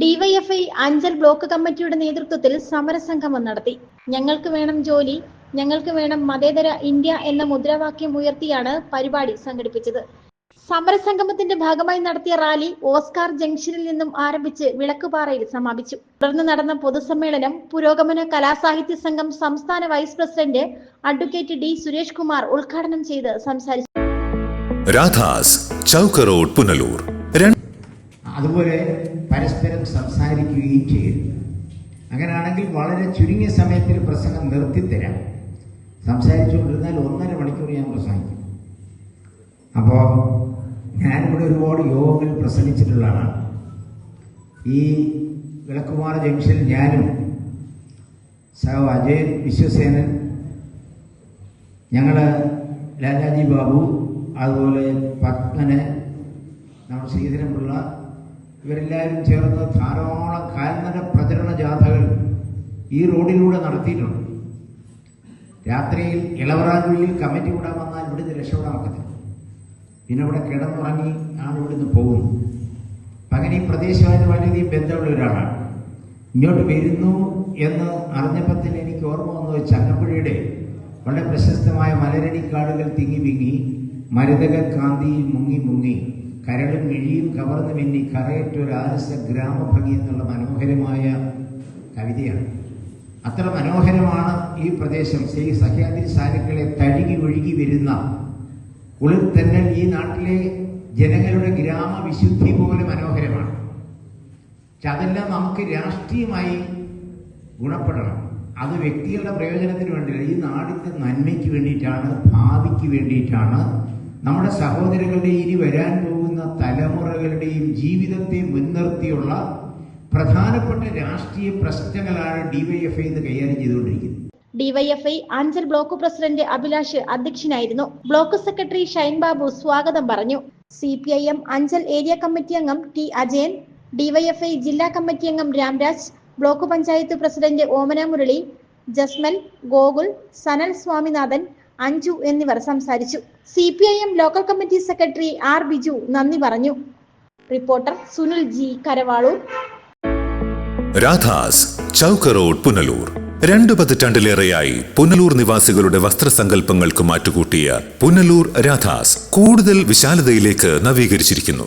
DYFI Anchal block കമ്മിറ്റിയുടെ നേതൃത്വത്തിൽ സമരസംഗമം നടത്തി. ഞങ്ങൾക്ക് വേണം ജോലി ഞങ്ങൾക്ക് വേണം മതേതര ഇന്ത്യ എന്ന മുദ്രാവാക്യം ഉയർത്തിയാണ് പരിപാടി സംഘടിപ്പിച്ചത്. സമരസംഗമത്തിന്റെ ഭാഗമായി നടത്തിയ റാലി ഓസ്കാർ ജംഗ്ഷനിൽ നിന്നും ആരംഭിച്ച് വിളക്കുപാറയിൽ സമാപിച്ചു. തുടർന്ന് നടന്ന പൊതുസമ്മേളനം പുരോഗമന കലാസാഹിത്യ സംഘം സംസ്ഥാന vice president advocate D Suresh Kumar ഉദ്ഘാടനം ചെയ്ത് സംസാരിച്ചു. രാധാസ് ചൗക്കറോഡ് പുനലൂർ. അതുപോലെ പരസ്പരം സംസാരിക്കുകയും ചെയ്യരുത് അങ്ങനെയാണെങ്കിൽ വളരെ ചുരുങ്ങിയ സമയത്തിൽ പ്രസംഗം നിർത്തിത്തരാം. സംസാരിച്ചുകൊണ്ടിരുന്നാൽ ഒന്നര മണിക്കൂർ ഞാൻ പ്രസംഗിക്കും. അപ്പോൾ ഞാനിവിടെ ഒരുപാട് യോഗങ്ങളിൽ പ്രസംഗിച്ചിട്ടുള്ള ആളാണ്. ഈ വിളക്കുമാറ ജംഗ്ഷനിൽ ഞാനും സഹ അജയൻ വിശ്വസേനൻ ഞങ്ങൾ ലാലാജി ബാബു അതുപോലെ പത്മന് നമ്മുടെ ശ്രീധരൻപിള്ള ഇവരെല്ലാവരും ചേർന്ന് ധാരാളം കാൽനട പ്രചരണ ജാഥകൾ ഈ റോഡിലൂടെ നടത്തിയിട്ടുണ്ട്. രാത്രിയിൽ ഇളവറാനുള്ളിൽ കമ്മിറ്റി കൂടാൻ വന്നാൽ ഇവിടുന്ന് രക്ഷപ്പെടാൻ പറ്റത്തില്ല. പിന്നെ ഇവിടെ കിടന്നുറങ്ങി ആണ് ഇവിടുന്ന് പോകുന്നു. അപ്പം അങ്ങനെ ഈ പ്രദേശമായിട്ട് വളരെയധികം ബന്ധമുള്ള ഒരാളാണ്. ഇങ്ങോട്ട് വരുന്നു എന്ന് അറിഞ്ഞപ്പോൾ തന്നെ എനിക്ക് ഓർമ്മ വന്നത് ചങ്ങപ്പുഴയുടെ വളരെ പ്രശസ്തമായ മലരടിക്കാടുകൾ തിങ്ങി വിങ്ങി മരുതക കാന്തിയിൽ മുങ്ങി മുങ്ങി. കരളും മിഴിയും കവർന്ന് മിന്നി കറയറ്റൊരാലസ ഗ്രാമഭംഗി എന്നുള്ള മനോഹരമായ കവിതയാണ്. അത്ര മനോഹരമാണ് ഈ പ്രദേശം. ശ്രീ സഹ്യാദ്രി സാനുക്കളെ തഴുകി ഒഴുകി വരുന്ന കുളിർ തന്നെ ഈ നാട്ടിലെ ജനങ്ങളുടെ ഗ്രാമവിശുദ്ധി പോലെ മനോഹരമാണ്. പക്ഷെ അതെല്ലാം നമുക്ക് രാഷ്ട്രീയമായി ഗുണപ്പെടണം. അത് വ്യക്തികളുടെ പ്രയോജനത്തിന് വേണ്ടിയില്ല. ഈ നാടിന്റെ നന്മയ്ക്ക് വേണ്ടിയിട്ടാണ് ഭാവിക്ക് വേണ്ടിയിട്ടാണ് നമ്മുടെ സഹോദരങ്ങളുടെ ഇനി വരാൻ പോകുന്ന തലമുറകളുടെയും ജീവിതത്തെ മുൻനിർത്തിയുള്ള പ്രധാനപ്പെട്ട രാഷ്ട്രീയ പ്രശ്നങ്ങളാണ് ഡിവൈഎഫ്ഐ ഇന്ന് കൈകാര്യം ചെയ്തുകൊണ്ടിരിക്കുന്നത്. DYFI Anchal block president Abhilash അധ്യക്ഷനായിരുന്നു. ബ്ലോക്ക് സെക്രട്ടറി ഷൈൻ ബാബു സ്വാഗതം പറഞ്ഞു. C P I M Anchal area committee അംഗം ടി അജയൻ ഡിവൈഎഫ്ഐ ജില്ലാ കമ്മിറ്റി അംഗം രാംരാജ് ബ്ലോക്ക് പഞ്ചായത്ത് പ്രസിഡന്റ് ഓമന മുരളി ജസ്മൽ ഗോകുൽ സനൽ സ്വാമിനാഥൻ അഞ്ജു എന്നിവർ സംസാരിച്ചു. C P I M local committee secretary R Biju നന്ദി പറഞ്ഞു. Reporter Sunil G Karavaloor. Radhas chowk road Punalur. രണ്ടു പതിറ്റാണ്ടിലേറെയായി പുനലൂർ നിവാസികളുടെ വസ്ത്രസങ്കല്പങ്ങൾക്ക് മാറ്റുകൂട്ടിയ പുനലൂർ രാധാസ് കൂടുതൽ വിശാലതയിലേക്ക് നവീകരിച്ചിരിക്കുന്നു.